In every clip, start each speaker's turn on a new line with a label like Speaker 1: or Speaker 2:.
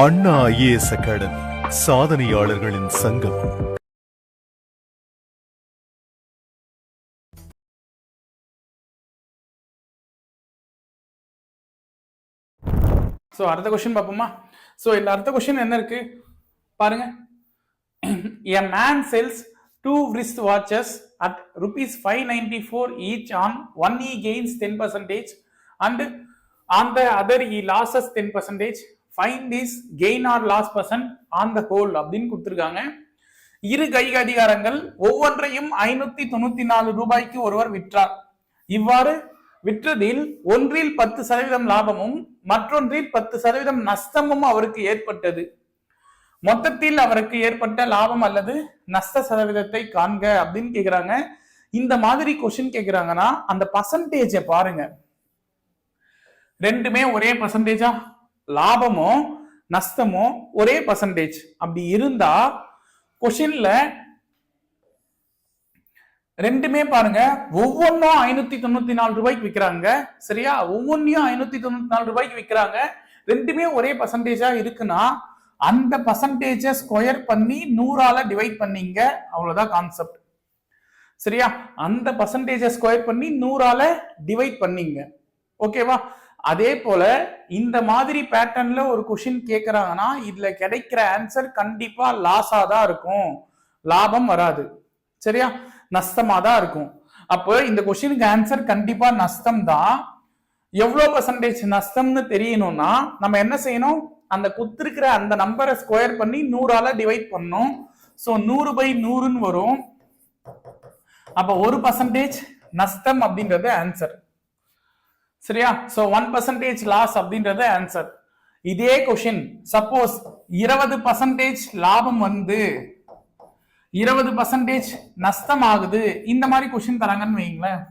Speaker 1: அண்ணா IAS academy சாதனையாளர்களின் சங்கம்.
Speaker 2: So அடுத்த question பார்ப்போமா? ஸோ இந்த அடுத்த கொஸ்டின் என்ன இருக்கு? பாருங்க. A man sells two wrist watches at rupees five ninety four each on one he gains ten percentage and on the other he loses ten percentage find this gain or loss percent on the whole அப்படின்னு கொடுத்துருக்காங்க. இரு கைக அதிகாரங்கள் ஒவ்வொன்றையும் ஐநூத்தி தொண்ணூத்தி நாலு ரூபாய்க்கு ஒருவர் விற்றார். இவ்வாறு விற்றதில் ஒன்றில் பத்து சதவீதம் லாபமும் மற்றொன்றில் பத்து சதவீதம் நஷ்டமும் அவருக்கு ஏற்பட்டது. மொத்தத்தில் அவருக்கு ஏற்பட்ட லாபம் அல்லது நஷ்ட சதவீதத்தை காண்க அப்படின்னு கேக்குறாங்க. இந்த மாதிரி கொஸ்டின் கேக்குறாங்கன்னா அந்த பர்சன்டேஜை பாருங்க. ரெண்டுமே ஒரே பர்சன்டேஜா லாபமோ நஷ்டமோ ஒரே பர்சன்டேஜ் அப்படி இருந்தா கொஷின்ல ரெண்டுமே பாருங்க. ஒவ்வொன்றும் ஐநூத்தி தொண்ணூத்தி நாலு ரூபாய்க்கு விற்கிறாங்க சரியா? ஒவ்வொன்றையும் ஐநூத்தி தொண்ணூத்தி நாலு ரூபாய்க்கு விற்கிறாங்க ரெண்டுமே ஒரே பர்சன்டேஜா இருக்குன்னா அந்த பர்சன்டேஜை ஸ்கொயர் பண்ணி நூறால டிவைட் பண்ணீங்க. அவ்வளவுதான் கான்செப்ட் சரியா? அந்த பர்சன்டேஜை ஸ்கொயர் பண்ணி நூறால டிவைட் பண்ணீங்க. ஓகேவா அதே போல இந்த மாதிரி பேட்டர்ன்ல ஒரு கொஷின் கேட்கறாங்கன்னா இதுல கிடைக்கிற ஆன்சர் கண்டிப்பா லாஸா தான் இருக்கும். லாபம் வராது. சரியா? நஷ்டமா தான் இருக்கும். அப்போ இந்த கொஸ்டினுக்கு ஆன்சர் கண்டிப்பா நஷ்டம் தான். எவ்வளவு பர்சன்டேஜ் நஷ்டம்னு தெரியணும்னா நம்ம என்ன செய்யணும்? அந்த குத்திருக்கிற அந்த நம்பரை ஸ்கொயர் பண்ணி நூறால டிவைட் பண்ணும் ஸோ நூறு பை நூறுன்னு வரும். அப்ப ஒரு பர்சன்டேஜ் நஷ்டம் அப்படின்றது ஆன்சர் சரியா? சோ ஒன் பர்சன்டேஜ் லாஸ் அப்படின்றது ஆன்சர் இதே கொஷின் சப்போஸ் இருபது பர்சன்டேஜ் லாபம் வந்து இருபது பர்சன்டேஜ் நஷ்டம் ஆகுது இந்த மாதிரி கொஷின் தராங்கன்னு வைங்களேன்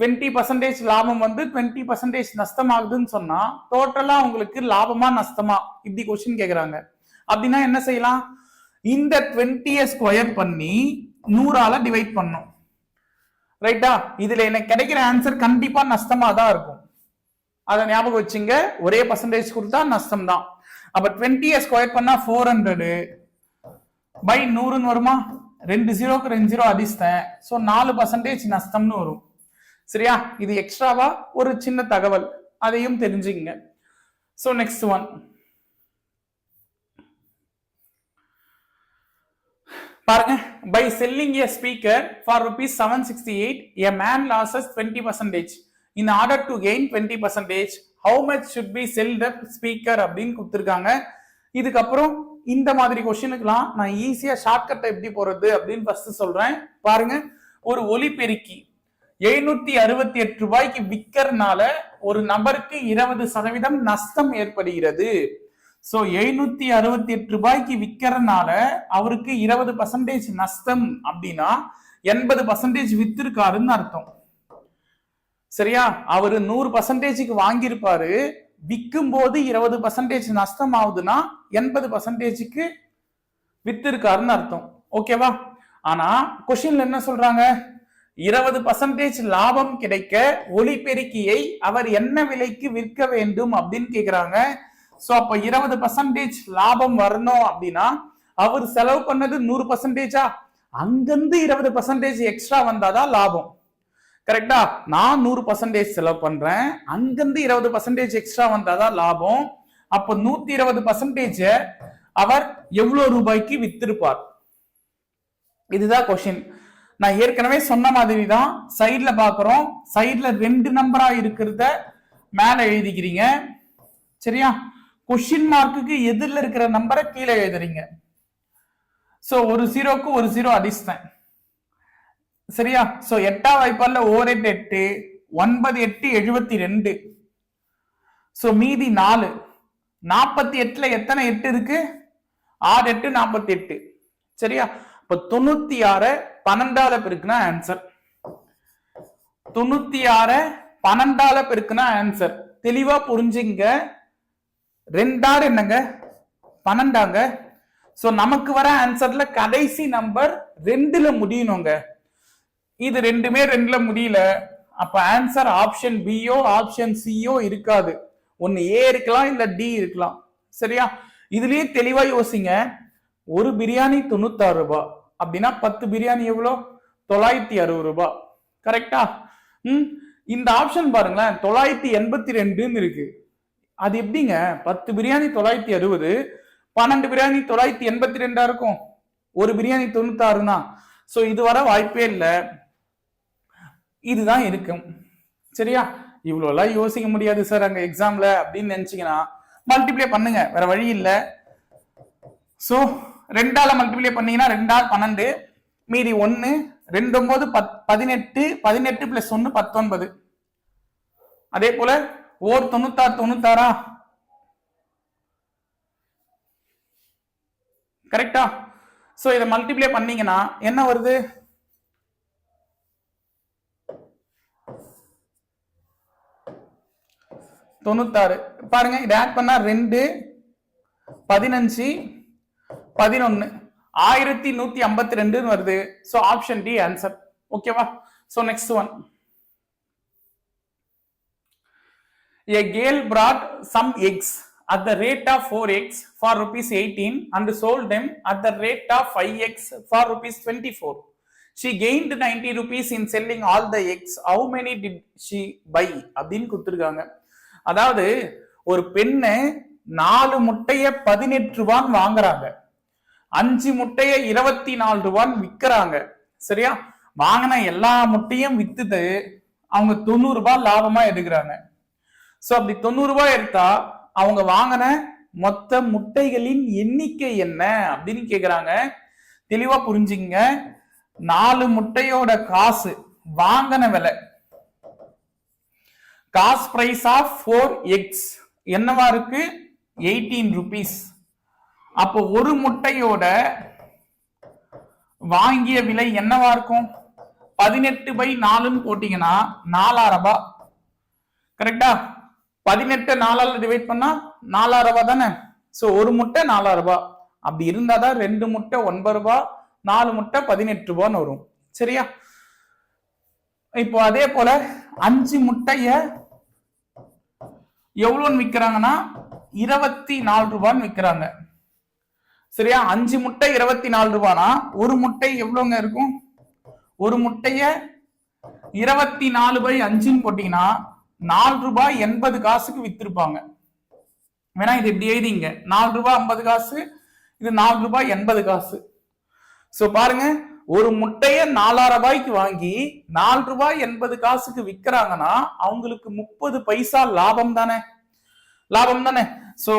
Speaker 2: டுவெண்ட்டி பர்சன்டேஜ் லாபம் வந்து டுவெண்ட்டி பர்சன்டேஜ் நஷ்டம் ஆகுதுன்னு சொன்னா டோட்டலா உங்களுக்கு லாபமா நஷ்டமா? இப்படி கொஸ்டின் கேக்குறாங்க. அப்படின்னா என்ன செய்யலாம்? இந்த டுவெண்ட்டிய ஸ்கொயர் பண்ணி நூறால டிவைட் பண்ணும். ரைட்டா இதுல எனக்கு கிடைக்கிற ஆன்சர் கண்டிப்பா நஷ்டமா தான் இருக்கும். அதை ஞாபகம் வச்சுங்க. ஒரே பர்சன்டேஜ் கொடுத்தா நஷ்டம் தான் அப்ப டுவெண்ட்டியை ஸ்கொயர் பண்ணா ஃபோர் ஹண்ட்ரடு பை நூறுன்னு வருமா? ரெண்டு ஜீரோக்கு ரெண்டு ஜீரோ அடிச்சிட்டேன் ஸோ நாலு பர்சன்டேஜ் நஷ்டம்னு வரும். சரியா? இது எக்ஸ்ட்ராவா ஒரு சின்ன தகவல். அதையும் தெரிஞ்சுங்க ஸோ நெக்ஸ்ட் ஒன் பாருங்க. By selling a speaker for rupees seven sixty eight a man loses twenty percentage in order to gain twenty percentage how much should be sell the speaker அப்படின்னு கொடுத்துருக்காங்க. இதுக்கப்புறம் இந்த மாதிரி கொஸ்டினுக்குலாம் நான் ஈஸியாக ஷார்ட்கட்டை எப்படி போறது அப்படின்னு ஃபர்ஸ்ட் சொல்றேன். பாருங்க ஒரு ஒலிபெருக்கி எழுநூத்தி அறுபத்தி எட்டு ரூபாய்க்கு விற்கறனால ஒரு நபருக்கு இருபது சதவீதம் நஷ்டம் ஏற்படுகிறது. ஸோ எழுநூத்தி அறுபத்தி எட்டு ரூபாய்க்கு விற்கறனால அவருக்கு இருபது பர்சன்டேஜ் நஷ்டம் அப்படின்னா எண்பது பர்சன்டேஜ் வித்திருக்காருன்னு அர்த்தம். சரியா? அவரு நூறு பர்சன்டேஜுக்கு வாங்கியிருப்பாரு. விற்கும் போது இருபது பர்சன்டேஜ் நஷ்டம் ஆகுதுன்னா எண்பது பர்சன்டேஜுக்கு வித்திருக்காருன்னு அர்த்தம். ஓகேவா ஆனா கொஸ்டின்ல என்ன சொல்றாங்க? இருபது பர்சன்டேஜ் லாபம் கிடைக்க ஒளிபெருக்கியை அவர் என்ன விலைக்கு விற்க வேண்டும் அப்படின்னு கேக்குறாங்க. சோ அப்ப இருபது பர்சன்டேஜ் லாபம் வரணும் அப்படின்னா அவர் செலவு பண்ணது நூறு பர்சன்டேஜா அங்கிருந்து இருபது பர்சன்டேஜ் எக்ஸ்ட்ரா வந்தாதான் லாபம். கரெக்டா நான் நூறு பர்சன்டேஜ் செலவு பண்றேன். அங்கிருந்து இருபது பர்சன்டேஜ் எக்ஸ்ட்ரா வந்தாதான் லாபம். அப்ப நூத்தி இருபது பர்சன்டேஜ அவர் எவ்வளவு ரூபாய்க்கு வித்திருப்பார்? இதுதான் கொஸ்டின் நான் ஏற்கனவே சொன்ன மாதிரி தான் சைட்ல பாக்குறோம் சைட்ல ரெண்டு நம்பரா இருக்கிறத மேல எழுதிக்கிறீங்க. சரியா? கொஸ்டின் மார்க்குக்கு எதிரில் இருக்கிற நம்பரை கீழே எழுதுறீங்க. சோ ஒரு ஜீரோக்கு ஒரு ஜீரோ அடிச்சுட்டேன். சரியா? சோ எட்டாம் வாய்ப்பால்ல ஓர் எட்டு எட்டு ஒன்பது எட்டு எழுபத்தி ரெண்டு. சோ மீதி நாலு. நாற்பத்தி எட்டுல எத்தனை எட்டு இருக்கு? ஆறு எட்டு நாற்பத்தி எட்டு. சரியா? இப்ப தொண்ணூத்தி ஆறு பன்னெண்டால பெருக்குனா ஆன்சர் தொண்ணூத்தி ஆறு பன்னெண்டால பெருக்குனா ஆன்சர் தெளிவா புரிஞ்சுங்க. ரெண்டாறு என்னங்க? பன்னெண்டாங்க. சோ நமக்கு வர ஆன்சர்ல கடைசி நம்பர் ரெண்டுல முடியணுங்க. இது ரெண்டுமே ரெண்டுல முடியல. அப்ப ஆன்சர் ஆப்ஷன் பியோ ஆப்ஷன் சியோ இருக்காது. ஒன்னு ஏ இருக்கலாம் இல்ல டி இருக்கலாம். சரியா? இதுலயே தெளிவா யோசிங்க. ஒரு பிரியாணி தொண்ணூத்தாறு ரூபாய் அப்படின்னா பத்து பிரியாணி எவ்வளோ? தொள்ளாயிரத்தி அறுபது ரூபாய் கரெக்டா ம்? இந்த ஆப்ஷன் பாருங்களேன். தொள்ளாயிரத்தி எண்பத்தி ரெண்டுன்னு இருக்கு. அது எப்படிங்க? பத்து பிரியாணி தொள்ளாயிரத்தி அறுபது பன்னெண்டு பிரியாணி தொள்ளாயிரத்தி எண்பத்தி ரெண்டா இருக்கும்? ஒரு பிரியாணி தொண்ணூத்தாறுனா. ஸோ இது வர வாய்ப்பே இல்லை. இதுதான் இருக்கும். சரியா? இவ்வளோலாம் யோசிக்க முடியாது சார் அங்கே எக்ஸாமில் அப்படின்னு நினச்சிங்கன்னா மல்டிப்ளை பண்ணுங்க. வேற வழி இல்லை. ஸோ ரெண்டால் மல்டிப்ளை பண்ணீங்கன்னா ரெண்டால் பன்னெண்டு மீதி ஒன்று ரெண்டு ஒன்பது பத் பதினெட்டு பதினெட்டு பிளஸ் ஒன்று பத்தொன்பது. அதே போல ஓர் தொண்ணூத்தாறு தொண்ணூத்தாறா? கரெக்டா ஸோ இதை மல்டிப்ளை பண்ணீங்கன்னா என்ன வருது? தொண்ணூத்தாறு பாருங்க இதை ஆட் பண்ணா ரெண்டு பதினஞ்சு பதினொன்னு ஆயிரத்தி நூத்தி ஐம்பத்தி ரெண்டுன்னு வருது ஸோ ஆப்ஷன் டி ஆன்சர் ஓகேவா so next one A girl brought some eggs at the rate of 4x for rupees 18 and sold them at the rate of 5x for rupees 24. She gained 90 rupees in selling all the eggs. How many did she buy? அப்படின்னு கொடுத்துருக்காங்க அதாவது ஒரு பெண்ணு நாலு முட்டைய பதினெட்டு ரூபான்னு வாங்குறாங்க. அஞ்சு முட்டைய இருபத்தி நாலு ரூபான்னு விற்கிறாங்க. சரியா? வாங்கின எல்லா முட்டையும் வித்துட்டு அவங்க தொண்ணூறு ரூபாய் லாபமா எடுக்கிறாங்க. சோ அப்படி தொண்ணூறு ரூபாய் எடுத்தா அவங்க வாங்கின மொத்த முட்டைகளின் எண்ணிக்கை என்ன அப்படின்னு கேக்குறாங்க. தெளிவா புரிஞ்சுங்க நாலு முட்டையோட காசு வாங்கின விலை cost price of four X என்னவா இருக்கு? எயிட்டீன் ருபீஸ் அப்போ ஒரு முட்டையோட வாங்கிய விலை என்னவா இருக்கும்? பதினெட்டு பை நாலுன்னு போட்டீங்கன்னா நாலாயிரம் ரூபாய். கரெக்டா பதினெட்டு நாலால டிவைட் பண்ணா நாலாயிரம் ரூபாய் தானே? ஸோ ஒரு முட்டை நாலாயிரம் ரூபாய். அப்படி இருந்தாதான் ரெண்டு முட்டை ஒன்பது ரூபாய் நாலு முட்டை பதினெட்டு ரூபான்னு வரும். சரியா? இப்போ அதே போல அஞ்சு முட்டைய எவ்வளோன்னு விற்கிறாங்கன்னா இருபத்தி நாலு ரூபான்னு விற்கிறாங்க சரியா? அஞ்சு முட்டை இருபத்தி நாலு ரூபானா? ஒரு முட்டை எவ்வளோங்க இருக்கும்? ஒரு முட்டைய இருபத்தி நாலு பை அஞ்சுன்னு போட்டீங்கன்னா நாலு ரூபாய் எண்பது காசுக்கு வித்திருப்பாங்க. வேணா இது இப்படி எழுதிங்க. நாலு ரூபாய் ஐம்பது காசு இது நாலு ரூபாய் எண்பது காசு. ஸோ பாருங்க. ஒரு முட்டையை நாலாயிரம் ரூபாய்க்கு வாங்கி நாலு ரூபாய் எண்பது காசுக்கு விற்கிறாங்கன்னா அவங்களுக்கு முப்பது பைசா லாபம் தானே? லாபம் தானே? ஸோ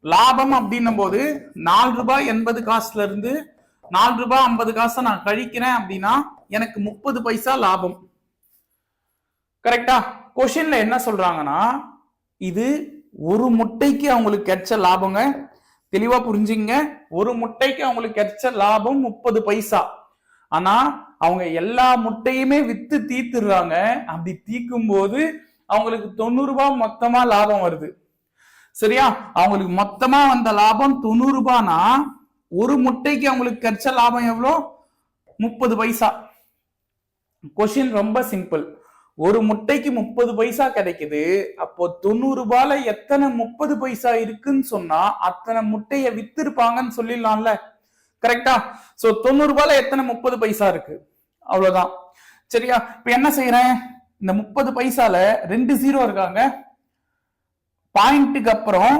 Speaker 2: லாபம் அப்படின்னும் போது நாலு ரூபாய் எண்பது காசுல இருந்து நாலு ரூபாய் ஐம்பது காசை நான் கழிக்கிறேன் அப்படின்னா எனக்கு முப்பது பைசா லாபம். கரெக்டா கொஷின்ல என்ன சொல்றாங்கன்னா இது ஒரு முட்டைக்கு அவங்களுக்கு கிடைச்ச லாபங்க. தெளிவா புரிஞ்சுங்க ஒரு முட்டைக்கு அவங்களுக்கு கிடைச்ச லாபம் முப்பது பைசா. ஆனா அவங்க எல்லா முட்டையுமே வித்து தீத்துறாங்க. அப்படி தீக்கும் போது அவங்களுக்கு தொண்ணூறு ரூபாய் மொத்தமா லாபம் வருது. சரியா? அவங்களுக்கு மொத்தமா வந்த லாபம் தொண்ணூறு ரூபாய்னா ஒரு முட்டைக்கு அவங்களுக்கு கிடைச்ச லாபம் எவ்வளோ? முப்பது பைசா. கொஷின் ரொம்ப சிம்பிள் ஒரு முட்டைக்கு முப்பது பைசா கிடைக்குது. அப்போ தொண்ணூறு ரூபாயில எத்தனை முப்பது பைசா இருக்குன்னு சொன்னா அத்தனை முட்டைய வித்திருப்பாங்கன்னு சொல்லிடலாம்ல. கரெக்டா சோ தொண்ணூறு ரூபாயில எத்தனை? முப்பது பைசா இருக்கு. அவ்வளவுதான். சரியா? இப்ப என்ன செய்யறேன் இந்த முப்பது பைசால ரெண்டு ஜீரோ இருக்காங்க. பாயிண்ட்டுக்கு அப்புறம்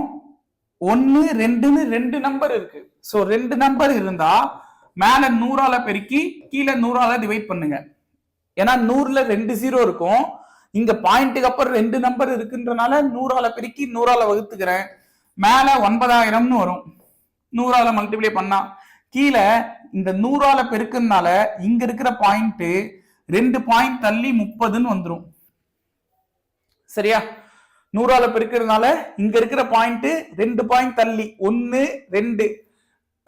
Speaker 2: ஒன்னு ரெண்டுன்னு ரெண்டு நம்பர் இருக்கு. சோ ரெண்டு நம்பர் இருந்தா மேல நூறால பெருக்கி கீழே நூறால டிவைட் பண்ணுங்க. ஏன்னா நூறுல ரெண்டு ஜீரோ இருக்கும். இங்க பாயிண்ட்டுக்கு அப்புறம் ரெண்டு நம்பர் இருக்குன்றனால நூறால பெருக்கி நூறால வகுத்துக்கிறேன். மேல ஒன்பதாயிரம்னு வரும். நூறால மல்டிப்ளை பண்ணா கீழே இந்த நூறால பெருக்கிறதுனால இங்க இருக்கிற பாயிண்ட் ரெண்டு பாயிண்ட் தள்ளி முப்பதுன்னு வந்துடும் சரியா? நூறால பெருக்கிறதுனால இங்க இருக்கிற பாயிண்ட் ரெண்டு பாயிண்ட் தள்ளி ஒன்னு ரெண்டு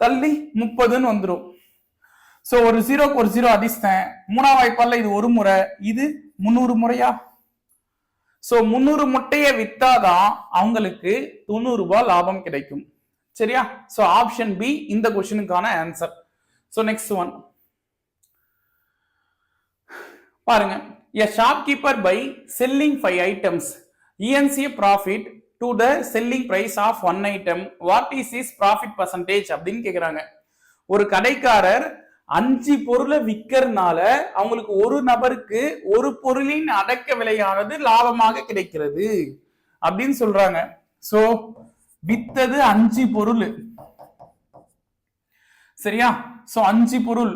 Speaker 2: தள்ளி முப்பதுன்னு வந்துடும் சோ ஒரு ஜீரோக்கு ஒரு ஜீரோ அதிர்ஷ்டேன் மூணாம் வாய்ப்பால இது ஒரு முறை. இது முந்நூறு முறையா? சோ முந்நூறு முட்டையை வித்தாதான் அவங்களுக்கு தொண்ணூறு ரூபாய் லாபம் கிடைக்கும். சரியா? சோ ஆப்ஷன் பி இந்த கொஸ்டினுக்கான ஆன்சர் சோ நெக்ஸ்ட் ஒன் பாருங்க. A shopkeeper by selling five items இஎன்சி profit to the selling price of one item what is is profit percentage அப்படின்னு கேக்குறாங்க. ஒரு கடைக்காரர் அஞ்சு பொருளை விற்கிறதுனால அவங்களுக்கு ஒரு நபருக்கு ஒரு பொருளின் அடக்க விலையானது லாபமாக கிடைக்கிறது அப்படின்னு சொல்றாங்க. சோ வித்தது அஞ்சு பொருள். சரியா? சோ அஞ்சு பொருள்.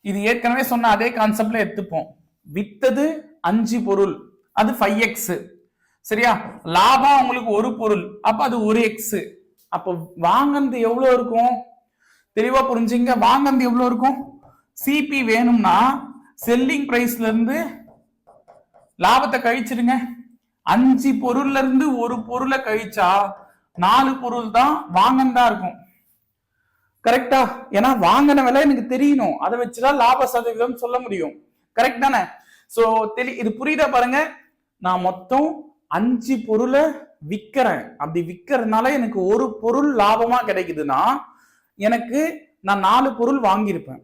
Speaker 2: இது ஏற்கனவே சொன்ன அதே கான்செப்ட்ல எடுத்துப்போம். வித்தது அஞ்சு பொருள். அது ஃபைவ் எக்ஸ் சரியா? லாபம் உங்களுக்கு ஒரு பொருள். அப்ப அது ஒரு எக்ஸ் அப்போ வாங்கினது எவ்வளவு இருக்கும்? தெளிவா புரிஞ்சுங்க. வாங்கினது எவ்வளவு இருக்கும்? சிபி வேணும்னா செல்லிங் பிரைஸ்ல இருந்து லாபத்தை கழிச்சிடுங்க. அஞ்சு பொருள்ல இருந்து ஒரு பொருளை கழிச்சா நாலு பொருள் தான் வாங்கன்னு இருக்கும். கரெக்டா ஏன்னா வாங்கின விலை எனக்கு தெரியணும். அதை வச்சுதான் லாப சதவீதம் சொல்ல முடியும். கரெக்ட் தானே? சோ தெளி இது புரியுதா பாருங்க? நான் மொத்தம் அஞ்சு பொருளை விற்கிறேன் அப்படி விற்கிறதுனால எனக்கு ஒரு பொருள் லாபமா கிடைக்குதுன்னா எனக்கு நான் நாலு பொருள் வாங்கியிருப்பேன்.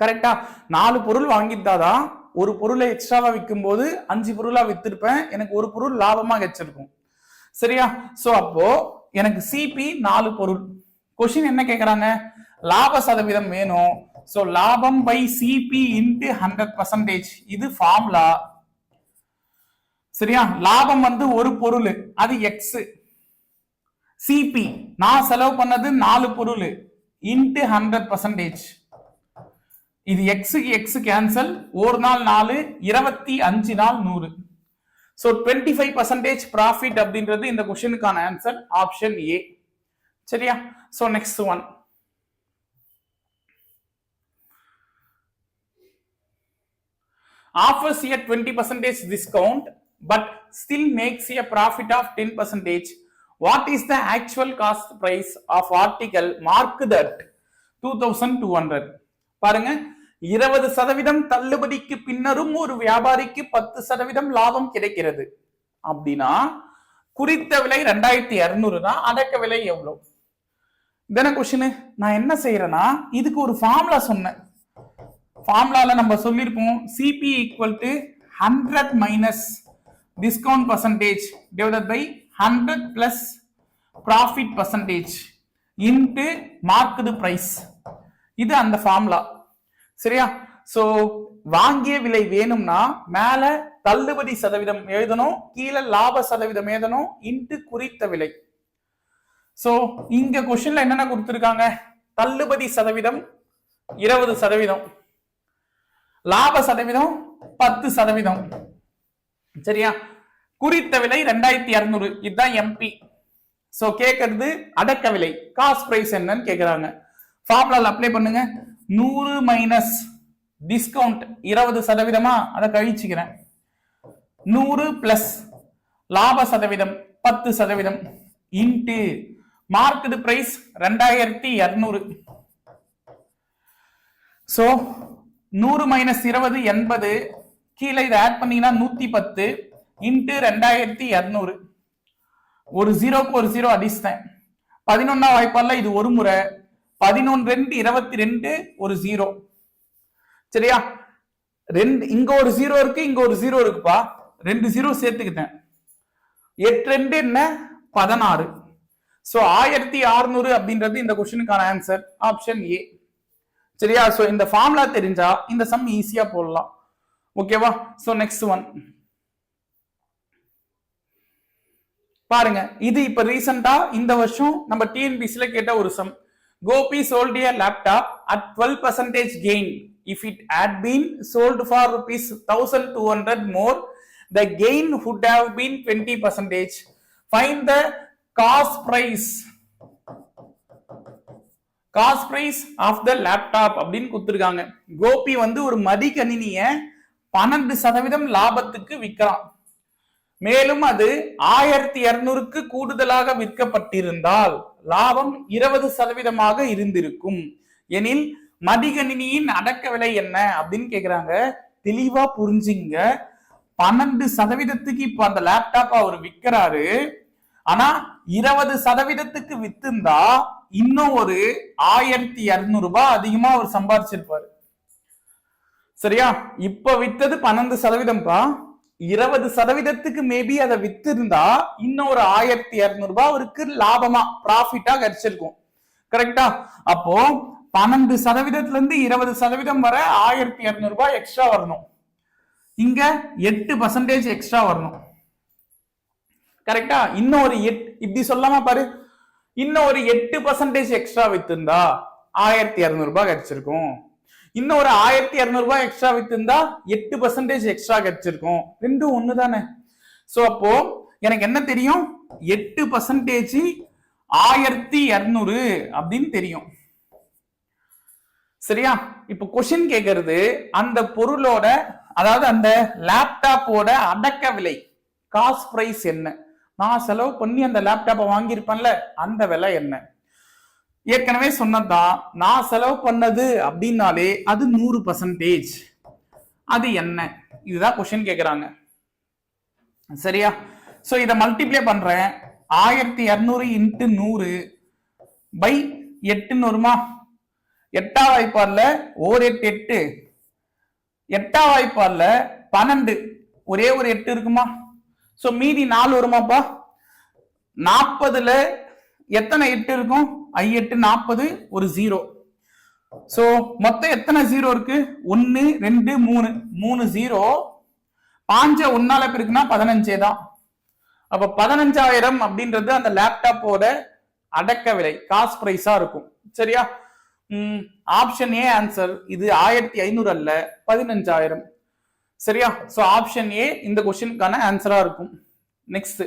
Speaker 2: கரெக்டா நாலு பொருள் வாங்கியிருந்தாதான் ஒரு பொருளை எக்ஸ்ட்ராவா விற்கும் போது அஞ்சு பொருளா வித்திருப்பேன். எனக்கு ஒரு பொருள் லாபமா கிடைச்சிருக்கும் சரியா? சோ அப்போ எனக்கு சிபி நாலு பொருள். கொஸ்டின் என்ன கேக்குறாங்க? லாப சதவீதம் வேணும். சோ லாபம் by CP into hundred percentage இது ஃபார்முலா சரியா? லாபம் வந்து ஒரு பொருள். அது எக்ஸ் சிபி நான் செலவு பண்ணது நாலு பொருள். இன்டு ஹண்ட்ரட் பர்சன்டேஜ் இது எக்ஸுக்கு எக்ஸ் கேன்சல் ஒரு நாள் நாலு இருபத்தி அஞ்சு நாள் நூறு so twenty five percentage profit அப்படின்றது இந்த கொஷனுக்கான ஆன்சர் ஆப்ஷன் ஏ சரியா so next one offers a twenty percentage discount but still makes but profit of ten profit what is the actual cost the of article mark that two thousand two hundred பாருங்க இருபது சதவீதம் தள்ளுபடிக்கு பின்னரும் ஒரு வியாபாரிக்கு பத்து சதவீதம் லாபம் கிடைக்கிறது. அப்படின்னா குறித்த விலை ரெண்டாயிரத்தி இருநூறு தான் அடக்க விலை எவ்வளவு இதன கொஸ்டின் நான் என்ன செய்யறேன்னா இதுக்கு ஒரு ஃபார்முலா சொன்னேன். ஃபார்முலால நம்ம சொல்லியிருப்போம் CP equal to hundred minus discount percentage divided by hundred plus profit percentage into marked price இது அந்த ஃபார்முலா சரியா? சோ வாங்கிய விலை வேணும்னா மேல தள்ளுபடி சதவீதம் எழுதணும் கீழே லாப சதவீதம் எழுதணும் இன்ட்டு குறித்த விலை. சோ இங்க கொஸ்டின்ல என்னென்ன கொடுத்துருக்காங்க? தள்ளுபடி சதவீதம் இருபது சதவீதம். லாப சதவீதம் பத்து சதவீதம். சரியா? குறித்த விலை ரெண்டாயிரத்தி இருநூறு இதுதான் எம்பி சோ கேக்குறது அடக்க விலை. காஸ்ட் பிரைஸ் என்னன்னு கேக்குறாங்க. ஃபார்முலால அப்ளை பண்ணுங்க. நூறு மைனஸ் டிஸ்கவுண்ட் இருபது சதவீதமா? அதை கழிச்சுக்கிறேன். நூறு பிளஸ் லாப சதவீதம் பத்து சதவீதம் இன்ட்டு மார்க்கெட் பிரைஸ் ரெண்டாயிரத்தி இருநூறு ஸோ நூறு மைனஸ் இருபது எண்பது கீழே இதை ஆட் பண்ணீங்கன்னா நூத்தி பத்து இன்ட்டு ரெண்டாயிரத்தி இரநூறு ஒரு ஜீரோக்கு ஒரு ஜீரோ அடிச்சிட்டேன் பதினொன்னா வாய்ப்பால இது ஒரு முறை. பதினொன்று ரெண்டு இருபத்தி ரெண்டு ஒரு ஜீரோ சரியா? ரெண்டு இங்க ஒரு ஜீரோ இருக்கு இங்க ஒரு ஜீரோ இருக்குப்பா. ரெண்டு ஜீரோ சேர்த்துக்கிட்டேன். எட்டு ரெண்டு என்ன? பதினாறு. ஸோ ஆயிரத்தி அறுநூறு அப்படின்றது இந்த கொஸ்டினுக்கான ஆன்சர் ஆப்ஷன் ஏ சரியா? ஸோ இந்த ஃபார்முலா தெரிஞ்சா இந்த சம் ஈஸியா போடலாம். ஓகேவா ஸோ நெக்ஸ்ட் ஒன் பாருங்க இது இப்ப ரீசெண்டா இந்த வருஷம் நம்ம டிஎன்பிசில கேட்ட ஒரு some Gopi sold a laptop at twelve percentage gain if it had been sold for rupees thousand two hundred more the have would have been twenty the find the cost price cost price of the laptop அப்படின்னு கொடுத்துருக்காங்க கோபி வந்து ஒரு மடிக்கணினிய பன்னெண்டு சதவீதம் லாபத்துக்கு விற்கிறான் மேலும் அது ஆயிரத்தி இரநூறுக்கு கூடுதலாக விற்கப்பட்டிருந்தால் லாபம் இருபது சதவீதமாக இருந்திருக்கும். எனில் மடிகணினியின் அடக்க விலை என்ன அப்படின்னு கேக்குறாங்க. தெளிவா புரிஞ்சுங்க. பன்னெண்டு சதவீதத்துக்கு இப்ப அந்த லேப்டாப் அவர் விற்கிறாரு ஆனா இருபது சதவீதத்துக்கு வித்துந்தா இன்னும் ஒரு ஆயிரத்தி இருநூறு ரூபாய் அதிகமா அவர் சம்பாதிச்சிருப்பாரு சரியா? இப்ப வித்தது பன்னெண்டு சதவீதம்ப்பா. இருபது சதவீதத்துக்கு மேபி அதை வித்திருந்தா இன்னும் ஒரு ஆயிரத்தி இருநூறு ரூபாய் அவருக்கு லாபமா ப்ராஃபிட்டா கிடைச்சிருக்கும். கரெக்டா அப்போ பன்னெண்டு சதவீதத்துல இருந்து இருபது சதவீதம் வரை ஆயிரத்தி இருநூறு ரூபாய் எக்ஸ்ட்ரா வரணும். இங்க எட்டு பர்சன்டேஜ் எக்ஸ்ட்ரா வரணும். கரெக்டா இன்னும் ஒரு எட் இப்படி சொல்லாம பாரு. இன்னும் ஒரு எட்டு பர்சன்டேஜ் எக்ஸ்ட்ரா வித்திருந்தா ஆயிரத்தி இருநூறு ரூபாய் கிடைச்சிருக்கும். இன்னும் ஒரு ஆயிரத்தி இரநூறுபா ரூபாய் எக்ஸ்ட்ரா வித்துருந்தா எட்டு பர்சன்டேஜ் எக்ஸ்ட்ரா கிடைச்சிருக்கும். ரெண்டும் ஒன்று தானே ஸோ அப்போ எனக்கு என்ன தெரியும்? எட்டு பர்சன்டேஜ் ஆயிரத்தி இரநூறு அப்படின்னு தெரியும். சரியா? இப்போ கொஷின் கேக்குறது அந்த பொருளோட அதாவது அந்த லேப்டாப்போட அடக்க விலை காஸ்ட் பிரைஸ் என்ன? நான் செலவு பண்ணி அந்த லேப்டாப்பை வாங்கியிருப்பேன்ல அந்த விலை என்ன? ஏற்கனவே சொன்னதுதான் நான் செலவு பண்ணது அப்படின்னாலே அது நூறு பர்சன்டேஜ் அது என்ன? இதுதான் கொஸ்டின் கேட்குறாங்க சரியா? ஸோ இதை மல்டிப்ளை பண்றேன். ஆயிரத்தி இரநூறு இன்ட்டு நூறு பை எட்டுன்னு வருமா எட்டா வாய்ப்பாடுல ஓர் எட்டு எட்டு. எட்டா வாய்ப்பாடுல பன்னெண்டு. ஒரே ஒரு எட்டு இருக்குமா? ஸோ மீதி நாலு வருமாப்பா? நாற்பதுல எத்தனை எட்டு இருக்கும்? ஐ எட்டு நாற்பது ஒரு ஜீரோ சோ மொத்தம் எத்தனை ஜீரோ இருக்கு? ஒன்னு ரெண்டு மூணு. மூணு ஜீரோ பாஞ்ச ஒன்னால பெருக்குனா பதினஞ்சே தான். அப்ப பதினஞ்சாயிரம் அப்படின்றது அந்த லேப்டாப்போட அடக்க விலை காஸ்ட் பிரைஸா இருக்கும். சரியா? ஆப்ஷன் ஏ ஆன்சர் இது ஆயிரத்தி ஐநூறு அல்ல பதினஞ்சாயிரம். சரியா? சோ ஆப்ஷன் ஏ இந்த கொஸ்டினுக்கான ஆன்சரா இருக்கும். நெக்ஸ்ட்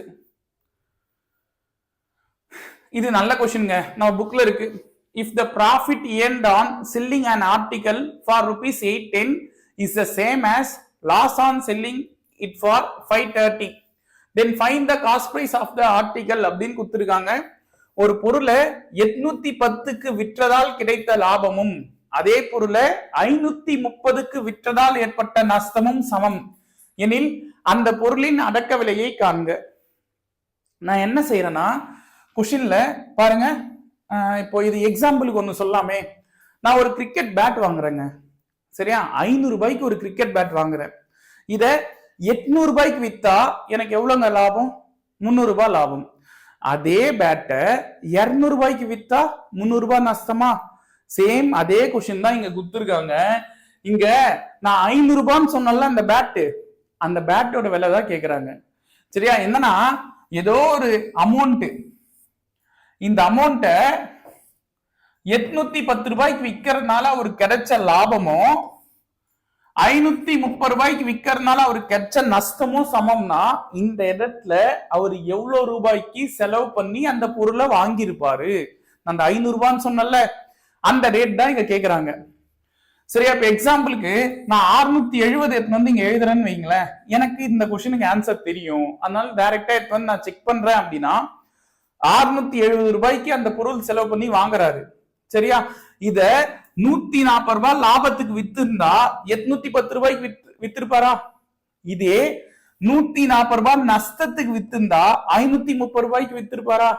Speaker 2: இது நல்ல கொஸ்டின்ங்க. நம்ம புக்ல இருக்கு. If the profit earned on selling and article for rupees eight ten is the same as loss on selling it for five thirty then find the cost price of the article அப்படின்னு கொடுத்துருக்காங்க. ஒரு பொருளை எட்நூத்தி பத்துக்கு விற்றதால் கிடைத்த லாபமும் அதே பொருளை ஐநூத்தி முப்பதுக்கு விற்றதால் ஏற்பட்ட நஷ்டமும் சமம். எனில் அந்த பொருளின் அடக்க விலையை காண்க. நான் என்ன செய்யறேன்னா கொஷின்ல பாருங்க. இப்போ இது எக்ஸாம்பிளுக்கு ஒன்று சொல்லாமே. நான் ஒரு கிரிக்கெட் பேட் வாங்குறேங்க. சரியா? ஐநூறு ரூபாய்க்கு ஒரு கிரிக்கெட் பேட் வாங்குறேன். இதை எட்நூறு ரூபாய்க்கு வித்தா எனக்கு எவ்வளோங்க லாபம்? முந்நூறுபா லாபம். அதே பேட்டை இரநூறு ரூபாய்க்கு வித்தா முந்நூறு நஷ்டமா? சேம் அதே கொஷின் தான் இங்க குத்துருக்காங்க இங்க நான் ஐநூறு ரூபான்னு சொன்னல அந்த பேட்டு அந்த பேட்டோட விலை தான் கேட்குறாங்க சரியா? என்னன்னா ஏதோ ஒரு அமௌண்ட்டு இந்த அமௌண்ட்டை எட்நூத்தி பத்து ரூபாய்க்கு விற்கிறதுனால அவருக்கு கிடைச்ச லாபமும் ஐநூத்தி முப்பது ரூபாய்க்கு விற்கிறதுனால அவருக்கு கிடைச்ச நஷ்டமும் சமம்னா இந்த இடத்துல அவர் எவ்வளவு ரூபாய்க்கு செலவு பண்ணி அந்த பொருளை வாங்கியிருப்பாரு? அந்த ஐநூறு ரூபான்னு சொன்னல அந்த ரேட் தான் இங்க கேக்குறாங்க. சரியா இப்ப எக்ஸாம்பிளுக்கு நான் 670 எழுபது எடுத்து வந்து இங்க எழுதுறேன்னு வைங்களேன். எனக்கு இந்த கொஸ்டினுக்கு ஆன்சர் தெரியும். அதனால டைரக்டா எடுத்து வந்து நான் செக் பண்றேன் அப்படின்னா 670 எழுபது ரூபாய்க்கு அந்த பொருள் செலவு பண்ணி வாங்குறாரு. சரியா? இத நூத்தி நாற்பது ரூபாய் லாபத்துக்கு வித்திருந்தா எட்நூத்தி பத்து ரூபாய்க்கு வித்து வித்திருப்பாரா? இதே நூத்தி நாற்பது ரூபாய் நஷ்டத்துக்கு வித்திருந்தா ஐநூத்தி முப்பது ரூபாய்க்கு வித்திருப்பாரா?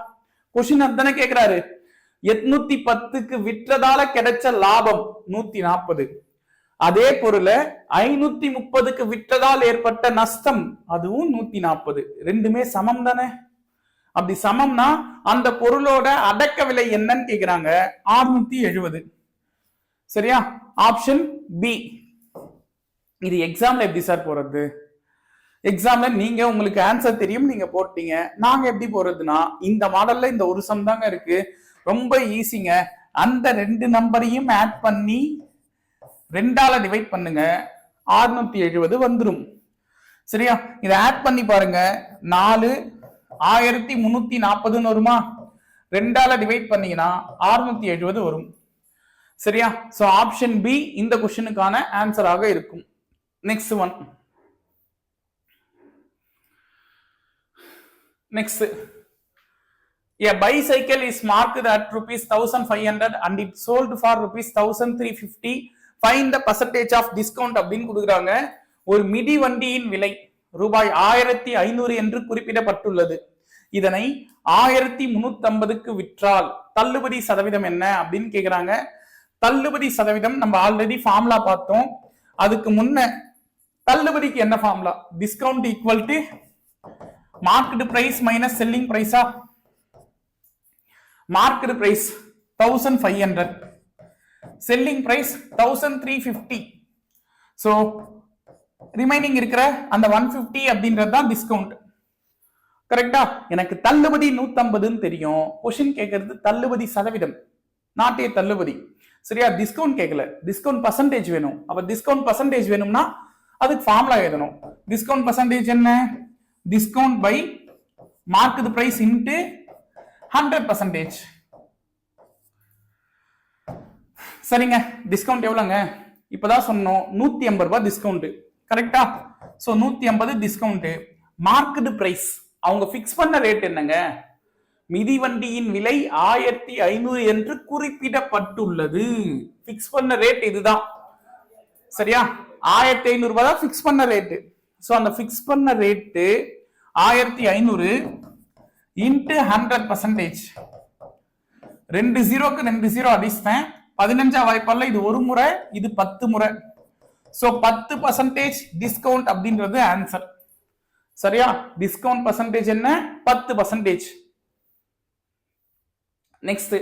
Speaker 2: கொஸ்டின் அதுதானே கேக்குறாரு. எட்நூத்தி பத்துக்கு விற்றதால கிடைச்ச லாபம் நூத்தி நாற்பது அதே பொருளை ஐநூத்தி முப்பதுக்கு விற்றதால் ஏற்பட்ட நஷ்டம் அதுவும் நூத்தி நாற்பது ரெண்டுமே சமம் தானே? அப்படி சமம்னா அந்த பொருளோட அடக்க விலை என்னன்னு கேக்குறாங்க. 670 எழுபது. சரியா? ஆப்ஷன் பி இது எக்ஸாம்ல எப்படி சார் போறது? எக்ஸாம்ல நீங்க உங்களுக்கு ஆன்சர் தெரியும் நீங்க போட்டீங்க. நாங்க எப்படி போறதுன்னா இந்த மாடல்ல இந்த ஒரு சம் தாங்க இருக்கு. ரொம்ப ஈஸிங்க அந்த ரெண்டு நம்பரையும் ஆட் பண்ணி ரெண்டால டிவைட் பண்ணுங்க. 670 எழுபது வந்துடும் சரியா? இதை ஆட் பண்ணி பாருங்க. நாலு ஆயிரத்தி முன்னூத்தி நாற்பதுன்னு வருமா? ரெண்டால டிவைட் பண்ணீங்கன்னா 670 எழுபது வரும். சரியா? சோ ஆப்ஷன் பி இந்த கொஸ்டினுக்கான ஆன்சராக இருக்கும். Next one next A bicycle is marked at rupees 1500 and it sold for rupees 1350. Find the percentage of discount அப்படின்னு கொடுக்குறாங்க. ஒரு மிதி வண்டியின் விலை. ரூபாய் ஆயிரத்தி ஐநூறு என்று குறிப்பிடப்பட்டுள்ளது. இதனை ஆயிரத்தி முன்னூத்தி ஐம்பதுக்கு விற்றால் தள்ளுபடி சதவீதம் என்ன அப்படின்னு கேக்குறாங்க. தள்ளுபடி சதவீதம் நம்ம ஆல்ரெடி ஃபார்முலா பார்த்தோம். அதுக்கு முன்ன தள்ளுபடிக்கு என்ன formula discount equal to market price minus selling பிரைஸா market price thousand five hundred selling price thousand three fifty so remaining இருக்கிற அந்த ஒன் ஃபிஃப்டி அப்படின்றது தான் டிஸ்கவுண்ட் கரெக்டா எனக்கு தள்ளுபடி நூத்தம்பதுன்னு தெரியும். கொஷின் கேட்கறது தள்ளுபடி சதவீதம். நாட்டே தள்ளுபடி. சரியா? டிஸ்கவுண்ட் கேட்கல. டிஸ்கவுண்ட் பர்சன்டேஜ் வேணும். அப்ப டிஸ்கவுண்ட் பர்சன்டேஜ் வேணும்னா அதுக்கு ஃபார்முலா எழுதணும். டிஸ்கவுண்ட் பர்சன்டேஜ் என்ன? Discount by market price into hundred percentage சரிங்க. டிஸ்கவுண்ட் எவ்வளோங்க? இப்போதான் சொன்னோம். நூத்தி ஐம்பது ரூபாய் டிஸ்கவுண்ட்டு கரெக்டா ஸோ நூத்தி ஐம்பது டிஸ்கவுண்ட் மார்க்கெட் பிரைஸ் அவங்க ஃபிக்ஸ் பண்ண ரேட் என்னங்க? மிதிவண்டியின் விலை ஆயிரத்தி ஐநூறு என்று குறிப்பிடப்பட்டுள்ளது. ஃபிக்ஸ் பண்ண ரேட் இதுதான். சரியா? ஆயிரத்தி ஐநூறு ரூபாய் தான் ஃபிக்ஸ் பண்ண ரேட்டு ஸோ அந்த ஃபிக்ஸ் பண்ண ரேட்டு ஆயிரத்தி ஐநூறு இன்ட்டு ஹண்ட்ரட் பர்சன்டேஜ் ரெண்டு ஜீரோக்கு ரெண்டு ஜீரோ அடிச்சிட்டேன். பதினஞ்சா வாய்ப்பால இது ஒரு முறை இது பத்து முறை. சோ பத்து பர்சன்டேஜ் டிஸ்கவுண்ட் அப்படின்றது ஆன்சர் சரியா? டிஸ்கவுண்ட் பர்சன்டேஜ் என்ன? பத்து பர்சன்டேஜ் நெக்ஸ்ட்